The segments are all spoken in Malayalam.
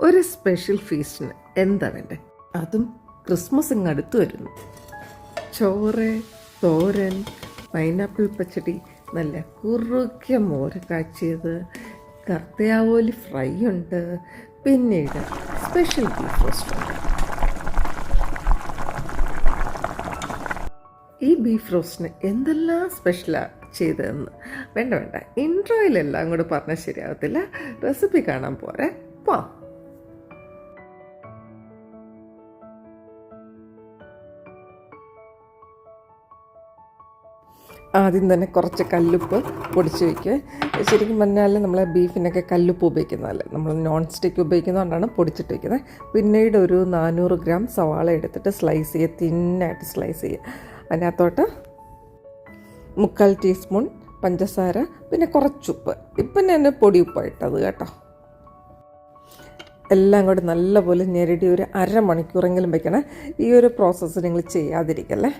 ഒരു സ്പെഷ്യൽ ഫീസ്റ്റിന് എന്താ വേണ്ടേ? അതും ക്രിസ്മസ് ഇങ്ങ് അടുത്ത് വരുന്നു. ചോറ് തോരൻ പൈനാപ്പിൾ പച്ചടി നല്ല കുറുക്കിയ മോര കാച്ചിയത് കർത്തയാവോലി ഫ്രൈ ഉണ്ട് പിന്നീട് സ്പെഷ്യൽ ബീഫ് റോസ്റ്റ് ഉണ്ട്. ഈ ബീഫ് റോസ്റ്റിന് എന്തെല്ലാം സ്പെഷ്യലാണ് ചെയ്തതെന്ന്? വേണ്ട വേണ്ട. ഇൻട്രോയിലെല്ലാം കൂടെ പറഞ്ഞാൽ ശരിയാവത്തില്ല. റെസിപ്പി കാണാൻ പോരെ. പോ ആദ്യം തന്നെ കുറച്ച് കല്ലുപ്പ് പൊടിച്ച് വയ്ക്കുക ശരിക്കും പറഞ്ഞാൽ നമ്മൾ ബീഫിനൊക്കെ കല്ലുപ്പ് ഉപയോഗിക്കുന്നതല്ല? നമ്മൾ നോൺ സ്റ്റിക്ക് ഉപയോഗിക്കുന്നതുകൊണ്ടാണ് പൊടിച്ചിട്ട് വയ്ക്കുന്നത് പിന്നീട് ഒരു നാനൂറ് ഗ്രാം സവാള എടുത്തിട്ട് സ്ലൈസ് ചെയ്യുക. തിന്നായിട്ട് സ്ലൈസ് ചെയ്യുക. അതിനകത്തോട്ട് മുക്കാൽ ടീസ്പൂൺ പഞ്ചസാര പിന്നെ കുറച്ചുപ്പ് ഇപ്പം തന്നെ പൊടി ഉപ്പായിട്ടത് കേട്ടോ. എല്ലാം കൂടി നല്ലപോലെ ഞെരടി ഒരു അരമണിക്കൂറെങ്കിലും വെക്കണം. ഈ ഒരു പ്രോസസ്സ് നിങ്ങൾ ചെയ്യാതിരിക്കല്ലേ?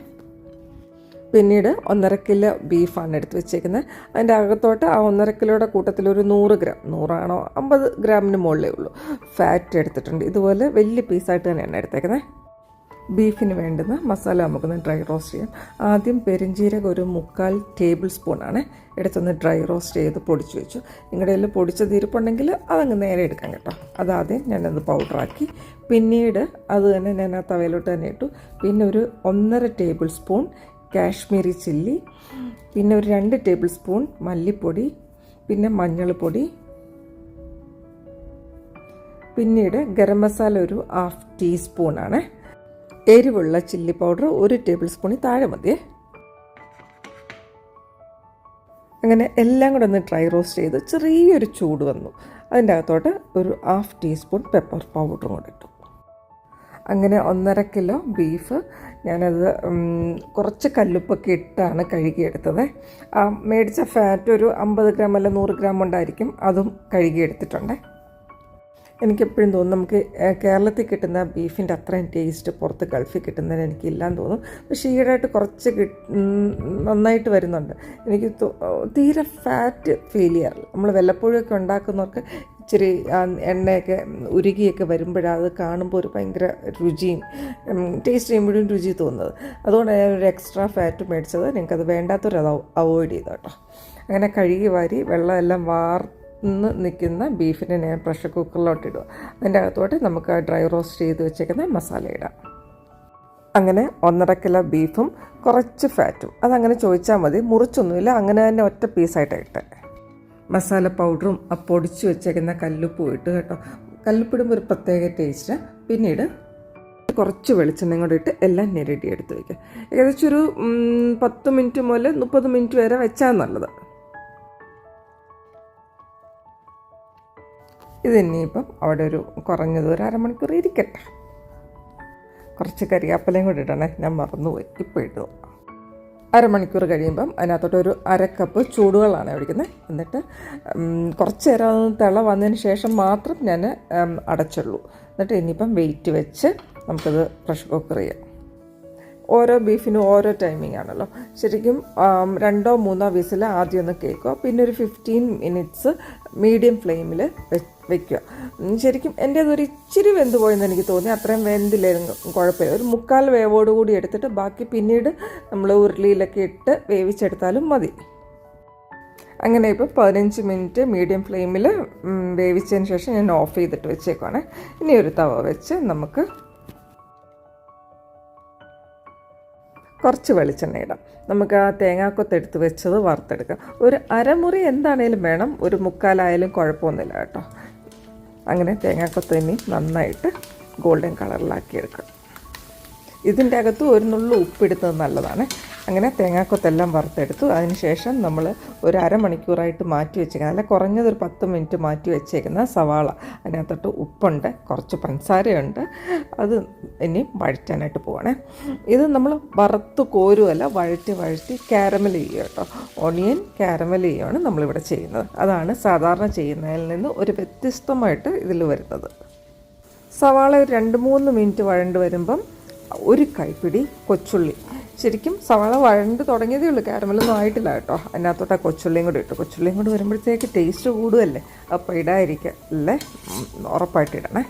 പിന്നീട് ഒന്നര കിലോ ബീഫാണ് എടുത്ത് വെച്ചേക്കുന്നത്. അതിന്റെ അകത്തോട്ട് ആ ഒന്നര കിലോയുടെ കൂട്ടത്തിൽ ഒരു നൂറ് ഗ്രാം നൂറാണോ അമ്പത് ഗ്രാമിന് മുകളിലേ ഉള്ളൂ. ഫാറ്റ് എടുത്തിട്ടുണ്ട്. ഇതുപോലെ വലിയ പീസായിട്ട് തന്നെയാണ് എടുത്തേക്കുന്നത്. ബീഫിന് വേണ്ടുന്ന മസാല നമുക്കൊന്ന് ഡ്രൈ റോസ്റ്റ് ചെയ്യാം. ആദ്യം പെരിഞ്ചീരകം ഒരു മുക്കാൽ ടേബിൾ സ്പൂണാണ് എടുത്തൊന്ന് ഡ്രൈ റോസ്റ്റ് ചെയ്ത് പൊടിച്ച് വെച്ചു. നിങ്ങളുടെ കയ്യിൽ പൊടിച്ചത് ഇരിപ്പുണ്ടെങ്കിൽ അതങ്ങ് നേരെ എടുക്കാം കേട്ടോ. അതാദ്യം ഞാനത് പൗഡറാക്കി പിന്നീട് അത് തന്നെ ഞാൻ ആ തവയിലോട്ട് തന്നെ ഇട്ടു. പിന്നെ ഒരു ഒന്നര ടേബിൾ സ്പൂൺ കാശ്മീരി ചില്ലി പിന്നെ ഒരു രണ്ട് ടേബിൾ സ്പൂൺ മല്ലിപ്പൊടി പിന്നെ മഞ്ഞൾപ്പൊടി. പിന്നീട് ഗരം മസാല ഒരു ഹാഫ് ടീസ്പൂണാണ് എരിവുള്ള ചില്ലി പൗഡർ ഒരു ടേബിൾ സ്പൂണിൽ താഴെ മതിയേ അങ്ങനെ എല്ലാം കൂടെ ഒന്ന് ഡ്രൈ റോസ്റ്റ് ചെയ്ത് ചെറിയൊരു ചൂട് വന്നു. അതിന്റെ അകത്തോട്ട് ഒരു ഹാഫ് ടീസ്പൂൺ പെപ്പർ പൗഡറും കൂടെ ഇട്ടു. അങ്ങനെ ഒന്നര കിലോ ബീഫ് ഞാനത് കുറച്ച് കല്ലുപ്പൊക്കെ ഇട്ടാണ് കഴുകിയെടുത്തത്. ആ മേടിച്ച ഫാറ്റ് ഒരു അമ്പത് ഗ്രാം അല്ല നൂറ് ഗ്രാം ഉണ്ടായിരിക്കും. അതും കഴുകിയെടുത്തിട്ടുണ്ട്. എനിക്കെപ്പോഴും തോന്നും നമുക്ക് കേരളത്തിൽ കിട്ടുന്ന ബീഫിന്റെ അത്രയും ടേസ്റ്റ് പുറത്ത് ഗൾഫിൽ കിട്ടുന്നതിന് എനിക്കില്ലാന്ന് തോന്നും. പക്ഷേ ഈയിടെയായിട്ട് കുറച്ച് നന്നായിട്ട് വരുന്നുണ്ട്. എനിക്ക് തീരെ ഫാറ്റ് ഫീൽ ചെയ്യാറില്ല നമ്മൾ വല്ലപ്പോഴൊക്കെ ഉണ്ടാക്കുന്നവർക്ക് ഇച്ചിരി എണ്ണയൊക്കെ ഉരുകിയൊക്കെ അത് കാണുമ്പോൾ ഒരു ഭയങ്കര രുചിയും ടേസ്റ്റ് ചെയ്യുമ്പോഴും രുചി തോന്നുന്നത്. അതുകൊണ്ട് ഞാൻ ഒരു എക്സ്ട്രാ ഫാറ്റ് മേടിച്ചത് നിങ്ങൾക്കത് വേണ്ടാത്തവരത് അവോയ്ഡ് ചെയ്തു കേട്ടോ അങ്ങനെ കഴുകി വാരി വെള്ളമെല്ലാം വാർന്ന് നിൽക്കുന്ന ബീഫിനെ ഞാൻ പ്രഷർ കുക്കറിലോട്ട് ഇടുക അതിന്റെ അകത്തോട്ട് നമുക്ക് ഡ്രൈ റോസ്റ്റ് ചെയ്ത് വെച്ചേക്കുന്ന മസാല ഇടാം. അങ്ങനെ ഒന്നര കിലോ ബീഫും കുറച്ച് ഫാറ്റും അതങ്ങനെ ചോദിച്ചാൽ മതി. മുറിച്ചൊന്നുമില്ല. അങ്ങനെ തന്നെ ഒറ്റ പീസായിട്ട് ഇട്ടെ. മസാല പൗഡറും ആ പൊടിച്ചു വെച്ചേക്കുന്ന കല്ലുപ്പും ഇട്ട് കേട്ടോ. കല്ലുപ്പിടുമ്പോൾ ഒരു പ്രത്യേക ടേസ്റ്റ് പിന്നീട് കുറച്ച് വെളിച്ചെണ്ണയും കൂടെ ഇട്ട് എല്ലാം ഞെരടി എടുത്ത് വയ്ക്കുക ഏകദേശം ഒരു പത്ത് മിനിറ്റ് മുതൽ മുപ്പത് മിനിറ്റ് വരെ വെച്ചാൽ നല്ലത്. ഇത് ഇനിയിപ്പം അവിടെ ഒരു കുറഞ്ഞത് ഒരു അരമണിക്കൂർ ഇരിക്കട്ടെ. കുറച്ച് കറിയാപ്പലയും കൂടി ഇടണേ. ഞാൻ മറന്നുപോയി. ഇപ്പോൾ ഇട്ടു അരമണിക്കൂർ കഴിയുമ്പം അതിനകത്തോട്ട് ഒരു അര കപ്പ് ചൂടുവെള്ളമാണ് ഒഴിക്കുന്നത്. എന്നിട്ട് കുറച്ച് നേരം തിള വന്നതിന് ശേഷം മാത്രം ഞാൻ അടച്ചുള്ളൂ. എന്നിട്ട് ഇനിയിപ്പം വെയിറ്റ് വെച്ച് നമുക്കത് പ്രഷർ കുക്കർ ചെയ്യാം. ഓരോ ബീഫിനും ഓരോ ടൈമിംഗ് ആണല്ലോ. ശരിക്കും രണ്ടോ മൂന്നോ വിസിൽ ആദ്യം ഒന്ന് കേൾക്കുക. പിന്നെ ഒരു ഫിഫ്റ്റീൻ മിനിറ്റ്സ് മീഡിയം ഫ്ലെയിമിൽ വെക്കുക. ശരിക്കും എന്റെ അതൊരു ഇച്ചിരി വെന്ത് പോയെന്ന് എനിക്ക് തോന്നി. അത്രയും വെന്തില്ലായിരുന്നു. കുഴപ്പമില്ല. ഒരു മുക്കാൽ വേവോട് കൂടി എടുത്തിട്ട് ബാക്കി പിന്നീട് നമ്മൾ ഉരുളിയിലൊക്കെ ഇട്ട് വേവിച്ചെടുത്താലും മതി. അങ്ങനെ ഇപ്പോൾ പതിനഞ്ച് മിനിറ്റ് മീഡിയം ഫ്ലെയിമിൽ വേവിച്ചതിന് ശേഷം ഞാൻ ഓഫ് ചെയ്തിട്ട് വെച്ചേക്കുവാണ്. ഇനി ഒരു തവ വെച്ച് നമുക്ക് കുറച്ച് വെളിച്ചെണ്ണ ഇടാം. നമുക്ക് ആ തേങ്ങാക്കൊത്ത് എടുത്ത് വെച്ചത് വറുത്തെടുക്കാം. ഒരു അരമുറി എന്താണേലും വേണം. ഒരു മുക്കാലായാലും കുഴപ്പമൊന്നുമില്ല കേട്ടോ. അങ്ങനെ തേങ്ങാക്കൊത്ത് നന്നായിട്ട് ഗോൾഡൻ കളറിലാക്കി എടുക്കാം. ഇതിന്റെ അകത്ത് ഒരു നുള്ളു ഉപ്പിടുന്നത് നല്ലതാണ്. അങ്ങനെ തേങ്ങാക്കൊത്തെല്ലാം വറുത്തെടുത്തു. അതിനുശേഷം നമ്മൾ ഒരു അരമണിക്കൂറായിട്ട് മാറ്റി വെച്ചേക്കുന്ന അല്ല കുറഞ്ഞത് ഒരു പത്ത് മിനിറ്റ് മാറ്റി വെച്ചേക്കുന്ന സവാള. അതിനകത്തോട്ട് ഉപ്പുണ്ട് കുറച്ച് പഞ്ചസാരയുണ്ട്. അത് ഇനി വഴറ്റാനായിട്ട് പോവാണേ. ഇത് നമ്മൾ വറുത്ത് കോരുമല്ല വഴറ്റി വഴറ്റി കാരമൽ ചെയ്യുക കേട്ടോ. ഓണിയൻ കാരമൽ ചെയ്യുകയാണ് നമ്മളിവിടെ ചെയ്യുന്നത്. അതാണ് സാധാരണ ചെയ്യുന്നതിൽ നിന്ന് ഒരു വ്യത്യസ്തമായിട്ട് ഇതിൽ വരുന്നത്. സവാള ഒരു രണ്ട് മൂന്ന് മിനിറ്റ് വഴണ്ട് വരുമ്പം ഒരു കൈപ്പിടി കൊച്ചുള്ളി. ശരിക്കും സവാള വഴണ്ട് തുടങ്ങിയതേ ഉള്ളൂ. കാരമലൊന്നും ആയിട്ടില്ല കേട്ടോ. അതിനകത്തോട്ട് ആ കൊച്ചുള്ളിയും കൂടി ഇട്ടു. കൊച്ചുള്ളിയും കൂടി വരുമ്പോഴത്തേക്ക് ടേസ്റ്റ് കൂടുമല്ലേ അപ്പോൾ ഇടാതിരിക്കുക അല്ലേ? ഉറപ്പായിട്ട് ഇടണേ.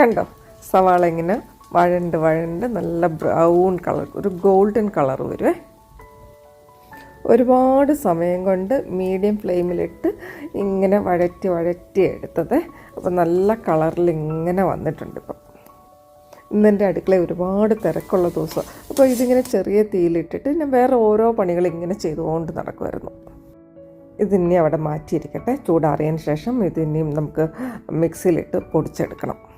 കണ്ടോ? സവാള ഇങ്ങനെ വഴണ്ട് വഴണ്ട് നല്ല ബ്രൗൺ കളർ ഒരു ഗോൾഡൻ കളർ വരുവേ. ഒരുപാട് സമയം കൊണ്ട് മീഡിയം ഫ്ലെയിമിലിട്ട് ഇങ്ങനെ വഴറ്റി വഴറ്റി എടുത്തത്. അപ്പോൾ നല്ല കളറിൽ ഇങ്ങനെ വന്നിട്ടുണ്ട് ഇപ്പം. ഇന്നെന്റെ അടുക്കള ഒരുപാട് തിരക്കുള്ള ദിവസം. അപ്പോൾ ഇതിങ്ങനെ ചെറിയ തീയിലിട്ടിട്ട് ഞാൻ വേറെ ഓരോ പണികൾ ഇങ്ങനെ ചെയ്തുകൊണ്ട് നടക്കുമായിരുന്നു. ഇതിനി അവിടെ മാറ്റിയിരിക്കട്ടെ. ചൂടാറിയതിന് ശേഷം ഇതിനെയും നമുക്ക് മിക്സിയിലിട്ട് പൊടിച്ചെടുക്കണം.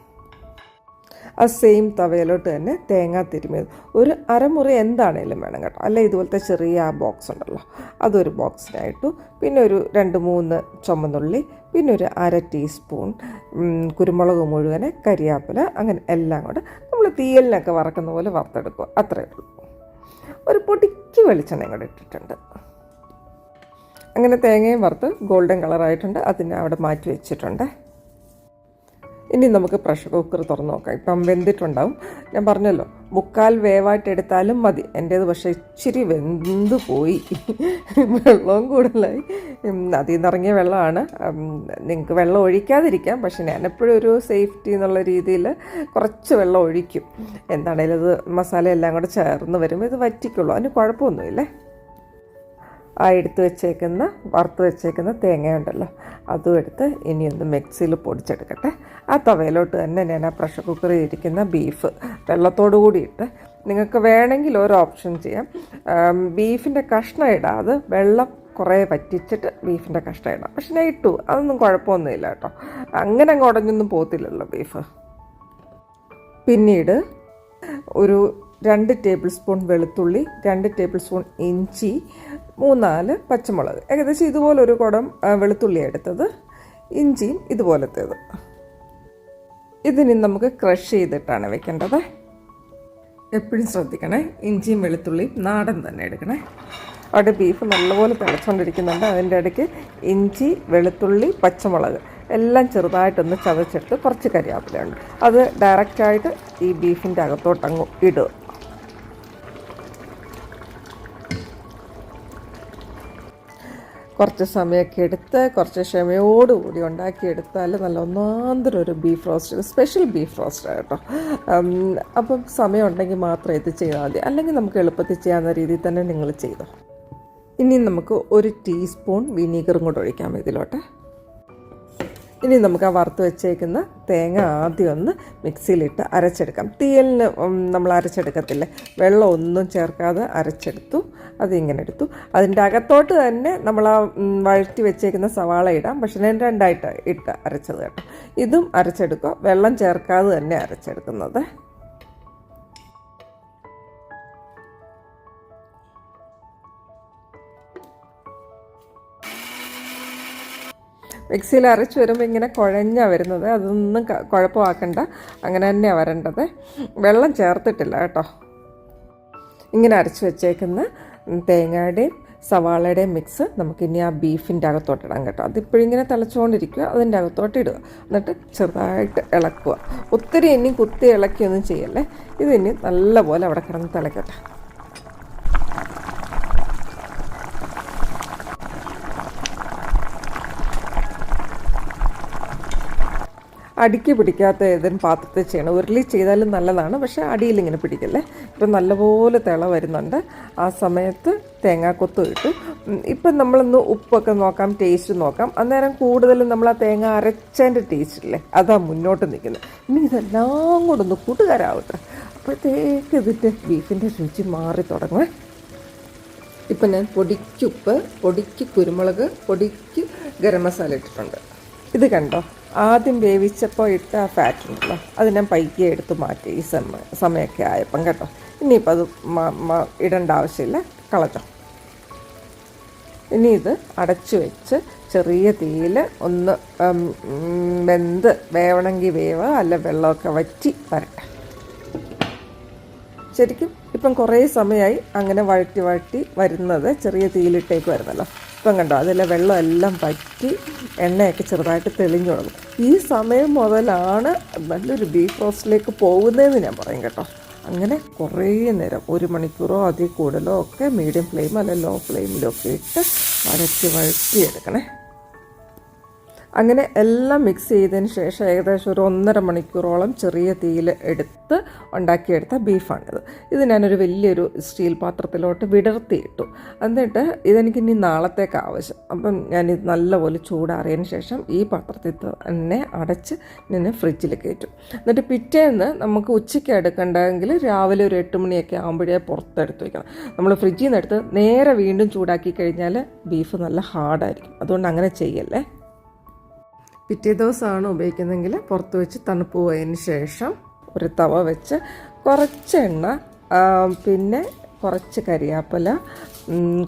ആ സെയിം തവയിലോട്ട് തന്നെ തേങ്ങ തിരുമിയത്. ഒരു അരമുറി എന്താണേലും വേണം കേട്ടോ. അല്ലെ ഇതുപോലത്തെ ചെറിയ ആ ബോക്സ് ഉണ്ടല്ലോ. അതൊരു ബോക്സിനായിട്ടു പിന്നെ ഒരു രണ്ട് മൂന്ന് ചുമന്നുള്ളി പിന്നെ ഒരു അര ടീസ്പൂൺ കുരുമുളക് മുഴുവൻ കരിയാപ്പില അങ്ങനെ എല്ലാം കൂടെ നമ്മൾ തീയലിനൊക്കെ വറക്കുന്ന പോലെ വറുത്തെടുക്കുക. അത്രയേ ഉള്ളൂ. ഒരു പൊടിക്ക് വെളിച്ചെണ്ണയും കൂടെ ഇട്ടിട്ടുണ്ട്. അങ്ങനെ തേങ്ങയും വറുത്ത് ഗോൾഡൻ കളറായിട്ടുണ്ട് അതിനെ അവിടെ മാറ്റി വെച്ചിട്ടുണ്ട്. ഇനി നമുക്ക് പ്രഷർ കുക്കർ തുറന്ന് നോക്കാം. ഇപ്പം വെന്തിട്ടുണ്ടാവും. ഞാൻ പറഞ്ഞല്ലോ മുക്കാൽ വേവായിട്ട് എടുത്താലും മതി. എന്റേത് പക്ഷേ ഇച്ചിരി വെന്ത് പോയി. വെള്ളവും കൂടുതലായി. അതിൽ നിറങ്ങിയ വെള്ളമാണ്. നിങ്ങൾക്ക് വെള്ളം ഒഴിക്കാതിരിക്കാം. പക്ഷെ ഞാനെപ്പോഴും ഒരു സേഫ്റ്റി എന്നുള്ള രീതിയിൽ കുറച്ച് വെള്ളം ഒഴിക്കും. എന്താണേലും അത് മസാല എല്ലാം കൂടെ ചേർന്ന് വരുമ്പോൾ ഇത് വറ്റിക്കുള്ളൂ. അതിന് കുഴപ്പമൊന്നുമില്ലേ. ആ എടുത്ത് വെച്ചേക്കുന്ന വറുത്ത് വെച്ചേക്കുന്ന തേങ്ങയുണ്ടല്ലോ. അതും എടുത്ത് ഇനി ഒന്ന് മിക്സിയിൽ പൊടിച്ചെടുക്കട്ടെ. ആ തവയിലോട്ട് തന്നെ ഞാൻ ആ പ്രഷർ കുക്കറിൽ ഇരിക്കുന്ന ബീഫ് വെള്ളത്തോടു കൂടിയിട്ട് നിങ്ങൾക്ക് വേണമെങ്കിൽ ഒരു ഓപ്ഷൻ ചെയ്യാം. ബീഫിന്റെ കഷ്ണം ഇടാതെ വെള്ളം കുറേ വറ്റിച്ചിട്ട് ബീഫിന്റെ കഷ്ണം ഇടാം. പക്ഷെ ഞാൻ ഇട്ടു. അതൊന്നും കുഴപ്പമൊന്നുമില്ല കേട്ടോ. അങ്ങനെ അങ്ങ് ഉടഞ്ഞൊന്നും പോകത്തില്ലല്ലോ ബീഫ് പിന്നീട് ഒരു രണ്ട് ടേബിൾ സ്പൂൺ വെളുത്തുള്ളി രണ്ട് ടേബിൾ സ്പൂൺ ഇഞ്ചി മൂന്നാൽ പച്ചമുളക്. ഏകദേശം ഇതുപോലെ ഒരു കുടം വെളുത്തുള്ളി എടുത്തത്. ഇഞ്ചിയും ഇതുപോലത്തേത്. ഇതിനി നമുക്ക് ക്രഷ് ചെയ്തിട്ടാണ് വെക്കേണ്ടത്. എപ്പോഴും ശ്രദ്ധിക്കണേ ഇഞ്ചിയും വെളുത്തുള്ളിയും നാടൻ തന്നെ എടുക്കണേ. അവിടെ ബീഫ് നല്ലപോലെ തിളച്ചുകൊണ്ടിരിക്കുന്നുണ്ട് അതിന്റെ ഇടയ്ക്ക് ഇഞ്ചി വെളുത്തുള്ളി പച്ചമുളക് എല്ലാം ചെറുതായിട്ടൊന്ന് ചതച്ചെടുത്ത് കുറച്ച് കരിയാപ്പിലയുണ്ട് അത് ഡയറക്റ്റായിട്ട് ഈ ബീഫിന്റെ അകത്തോട്ടങ്ങ് ഇടുക കുറച്ച് സമയമൊക്കെ എടുത്ത് കുറച്ച് ക്ഷമയോടുകൂടി ഉണ്ടാക്കിയെടുത്താൽ നല്ല ഒന്നാന്തരം ഒരു beef roast special beef roast കേട്ടോ അപ്പം സമയമുണ്ടെങ്കിൽ മാത്രം ഇത് ചെയ്താൽ മതി. അല്ലെങ്കിൽ നമുക്ക് എളുപ്പത്തിൽ ചെയ്യാവുന്ന രീതിയിൽ തന്നെ നിങ്ങൾ ചെയ്തോ. ഇനി നമുക്ക് ഒരു ടീസ്പൂൺ വിനീഗറും കൂടെ ഒഴിക്കാം ഇതിലോട്ട്. ഇനി നമുക്ക് ആ വറുത്ത് വെച്ചേക്കുന്ന തേങ്ങ ആദ്യം ഒന്ന് മിക്സിയിലിട്ട് അരച്ചെടുക്കാം. തീയലിന് നമ്മൾ അരച്ചെടുക്കത്തില്ലേ? വെള്ളം ഒന്നും ചേർക്കാതെ അരച്ചെടുത്തു. അതിങ്ങനെ എടുത്തു. അതിന്റെ അകത്തോട്ട് തന്നെ നമ്മൾ ആ വഴറ്റി വെച്ചേക്കുന്ന സവാള ഇടാം. പക്ഷെ ഞാൻ രണ്ടായിട്ട് ഇട്ട് അരച്ചത് കേട്ടോ. ഇതും അരച്ചെടുക്കുക. വെള്ളം ചേർക്കാതെ തന്നെ അരച്ചെടുക്കുന്നത്. മിക്സിയിൽ അരച്ച് വരുമ്പോൾ ഇങ്ങനെ കുഴഞ്ഞാണ് വരുന്നത്. അതൊന്നും കുഴപ്പമാക്കണ്ട. അങ്ങനെ തന്നെയാണ് വരേണ്ടത്. വെള്ളം ചേർത്തിട്ടില്ല കേട്ടോ. ഇങ്ങനെ അരച്ച് വെച്ചേക്കുന്ന തേങ്ങയുടെയും സവാളയുടെയും മിക്സ് നമുക്കിനി ആ ബീഫിന്റെ അകത്തോട്ടിടാം കേട്ടോ. അതിപ്പോഴും ഇങ്ങനെ തിളച്ചുകൊണ്ടിരിക്കുക. അതിന്റെ അകത്തോട്ട് ഇടുക. എന്നിട്ട് ചെറുതായിട്ട് ഇളക്കുക. ഒത്തിരി ഇനി കുത്തി ഇളക്കിയൊന്നും ചെയ്യല്ലേ. ഇതിനി നല്ലപോലെ അവിടെ കിടന്ന് തിളക്കട്ടെ. അടിക്ക് പിടിക്കാത്ത ഏതെങ്കിലും പാത്രത്തിൽ ചെയ്യണം. ഉരുളി ചെയ്താലും നല്ലതാണ് പക്ഷേ അടിയിൽ ഇങ്ങനെ പിടിക്കല്ലേ? ഇപ്പം നല്ലപോലെ തിള വരുന്നുണ്ട്. ആ സമയത്ത് തേങ്ങാക്കൊത്തും ഇട്ടു. ഇപ്പം നമ്മളൊന്ന് ഉപ്പൊക്കെ നോക്കാം ടേസ്റ്റ് നോക്കാം. അന്നേരം കൂടുതലും നമ്മൾ ആ തേങ്ങ അരച്ചതിന്റെ ടേസ്റ്റ് ഇല്ലേ അതാ മുന്നോട്ട് നിൽക്കുന്നത്. ഇനി ഇതെല്ലാം കൂടെ ഒന്ന് കൂട്ടുകാരാവട്ടെ. അപ്പോഴത്തേക്ക് ഇതിന്റെ ബീഫിന്റെ രുചി മാറി തുടങ്ങുമേ ഇപ്പം ഞാൻ പൊടിക്കുപ്പ് പൊടിക്ക് കുരുമുളക് പൊടിക്ക് ഗരം മസാല ഇട്ടിട്ടുണ്ട്. ഇത് കണ്ടോ? ആദ്യം വേവിച്ചപ്പോൾ ഇട്ട ആ ഫാറ്റ് ഉണ്ടല്ലോ അത് ഞാൻ പൈക്കെ എടുത്ത് മാറ്റി ഈ സമയ സമയമൊക്കെ ആയപ്പം കേട്ടോ. ഇനിയിപ്പോൾ അത് ഇടേണ്ട ആവശ്യമില്ല കളഞ്ഞോ. ഇനി ഇത് അടച്ചു വെച്ച് ചെറിയ തീയിൽ ഒന്ന് വെന്ത് വേവണമെങ്കിൽ വേവ് അല്ല വെള്ളമൊക്കെ വറ്റി വരട്ടെ. ശരിക്കും ഇപ്പം കുറേ സമയമായി അങ്ങനെ വഴറ്റി വഴറ്റി വരുന്നത് ചെറിയ തീയിലിട്ടേക്ക് വരുന്നല്ലോ. ഇപ്പം കണ്ടോ അതിലെ വെള്ളം എല്ലാം പറ്റി എണ്ണയൊക്കെ ചെറുതായിട്ട് തെളിഞ്ഞു തുടങ്ങും. ഈ സമയം മുതലാണ് നല്ലൊരു ബീഫ് റോസ്റ്റിലേക്ക് പോകുന്നതെന്ന് ഞാൻ പറയും കേട്ടോ. അങ്ങനെ കുറേ നേരം ഒരു മണിക്കൂറോ അതിൽ കൂടുതലോ ഒക്കെ മീഡിയം ഫ്ലെയിം അല്ലെങ്കിൽ ലോ ഫ്ലെയിമിലോ ഒക്കെ ഇട്ട് വഴറ്റി വഴറ്റി എടുക്കണേ അങ്ങനെ എല്ലാം മിക്സ് ചെയ്തതിന് ശേഷം ഏകദേശം ഒരു ഒന്നര മണിക്കൂറോളം ചെറിയ തീയിൽ എടുത്ത് ഉണ്ടാക്കിയെടുത്ത ബീഫാണിത്. ഇത് ഞാനൊരു വലിയൊരു സ്റ്റീൽ പാത്രത്തിലോട്ട് വിടർത്തിയിട്ടു എന്നിട്ട് ഇതെനിക്ക് ഇനി നാളത്തേക്ക് ആവശ്യം. അപ്പം ഇത് നല്ലപോലെ ചൂടാറിയതിന് ശേഷം ഈ പാത്രത്തിൽ തന്നെ അടച്ച് ഞാൻ ഫ്രിഡ്ജിൽ കയറ്റും. എന്നിട്ട് പിറ്റേന്ന് നമുക്ക് ഉച്ചയ്ക്ക് എടുക്കണ്ടെങ്കിൽ രാവിലെ ഒരു എട്ട് മണിയൊക്കെ ആകുമ്പോഴേ പുറത്തെടുത്ത് വയ്ക്കണം നമ്മൾ ഫ്രിഡ്ജിൽ നിന്ന് എടുത്ത് നേരെ വീണ്ടും ചൂടാക്കി കഴിഞ്ഞാൽ ബീഫ് നല്ല ഹാർഡായിരിക്കും അതുകൊണ്ട് അങ്ങനെ ചെയ്യല്ലേ? പിറ്റേ ദിവസമാണ് ഉപയോഗിക്കുന്നതെങ്കിൽ പുറത്ത് വെച്ച് തണുപ്പ് പോയതിന് ശേഷം ഒരു തവ വെച്ച് കുറച്ച് എണ്ണ പിന്നെ കുറച്ച് കരിയാപ്പല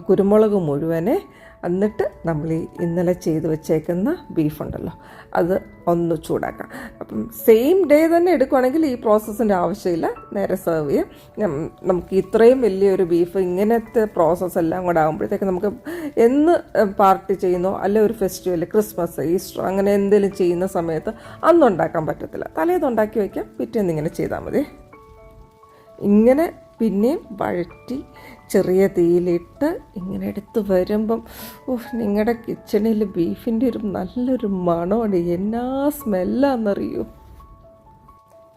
കുരുമുളക് മുഴുവനെ എന്നിട്ട് നമ്മൾ ഈ ഇന്നലെ ചെയ്ത് വെച്ചേക്കുന്ന ബീഫുണ്ടല്ലോ അത് ഒന്ന് ചൂടാക്കാം. അപ്പം സെയിം ഡേ തന്നെ എടുക്കുവാണെങ്കിൽ ഈ പ്രോസസ്സിന്റെ ആവശ്യമില്ല. നേരെ സെർവ് ചെയ്യാം. നമുക്ക് ഇത്രയും വലിയൊരു ബീഫ് ഇങ്ങനത്തെ പ്രോസസ്സ് എല്ലാം കൂടെ ആകുമ്പോഴത്തേക്ക് നമുക്ക് എന്ന് പാർട്ടി ചെയ്യുന്നോ അല്ലെ ഒരു ഫെസ്റ്റിവൽ ക്രിസ്മസ് ഈസ്റ്റർ അങ്ങനെ എന്തെങ്കിലും ചെയ്യുന്ന സമയത്ത് അന്നുണ്ടാക്കാൻ പറ്റത്തില്ല. തലേന്ന് ഉണ്ടാക്കി വയ്ക്കാം പിറ്റേന്ന് ഇങ്ങനെ ചെയ്താൽ മതി. ഇങ്ങനെ പിന്നെയും വഴറ്റി ചെറിയ തീയിലിട്ട് ഇങ്ങനെ എടുത്ത് വരുമ്പം ഓഹ് നിങ്ങളുടെ കിച്ചണിൽ ബീഫിന്റെ ഒരു നല്ലൊരു മണമാണ്. എന്നാ സ്മെല്ലാന്നറിയൂ?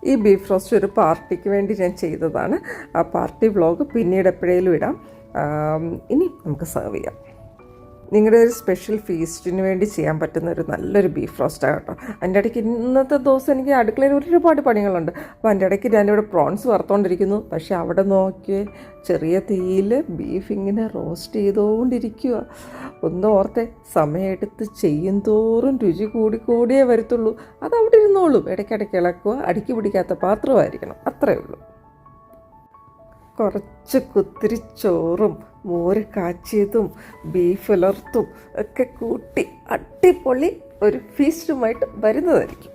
ഈ ബീഫ് റോസ്റ്റ് ഒരു പാർട്ടിക്ക് വേണ്ടി ഞാൻ ചെയ്തതാണ്. ആ പാർട്ടി വ്ളോഗ് പിന്നീട് എപ്പോഴേലും ഇടാം. ഇനി നമുക്ക് സെർവ് ചെയ്യാം. നിങ്ങളുടെ ഒരു സ്പെഷ്യൽ ഫീസ്റ്റിന് വേണ്ടി ചെയ്യാൻ പറ്റുന്ന ഒരു നല്ലൊരു ബീഫ് റോസ്റ്റാണ് കേട്ടോ. അതിന്റെ ഇടയ്ക്ക് ഇന്നത്തെ ദിവസം എനിക്ക് അടുക്കളയിൽ ഒരുപാട് പണികളുണ്ട്. അപ്പോൾ അതിന്റെ ഇടയ്ക്ക് ഞാനിവിടെ പ്രോൺസ് വറുത്തോണ്ടിരിക്കുന്നു. പക്ഷേ അവിടെ നോക്കി ചെറിയ തീയിൽ ബീഫ് ഇങ്ങനെ റോസ്റ്റ് ചെയ്തുകൊണ്ടിരിക്കുക ഒന്ന് ഓർത്തെ സമയമെടുത്ത് ചെയ്യും തോറും രുചി കൂടി കൂടിയേ വരത്തുള്ളൂ. അത് അവിടെ ഇരുന്നോളും. ഇടയ്ക്കിടയ്ക്ക് ഇളക്കുക അടുക്കി പിടിക്കാത്ത പാത്രമായിരിക്കണം. അത്രയേ ഉള്ളൂ. കുറച്ച് കുത്തിരി ചോറും മോര് കാച്ചിയതും ബീഫ് ഉലർത്തും ഒക്കെ കൂട്ടി അടിപൊളി ഒരു ഫീസ്റ്റുമായിട്ട് വരുന്നതായിരിക്കും.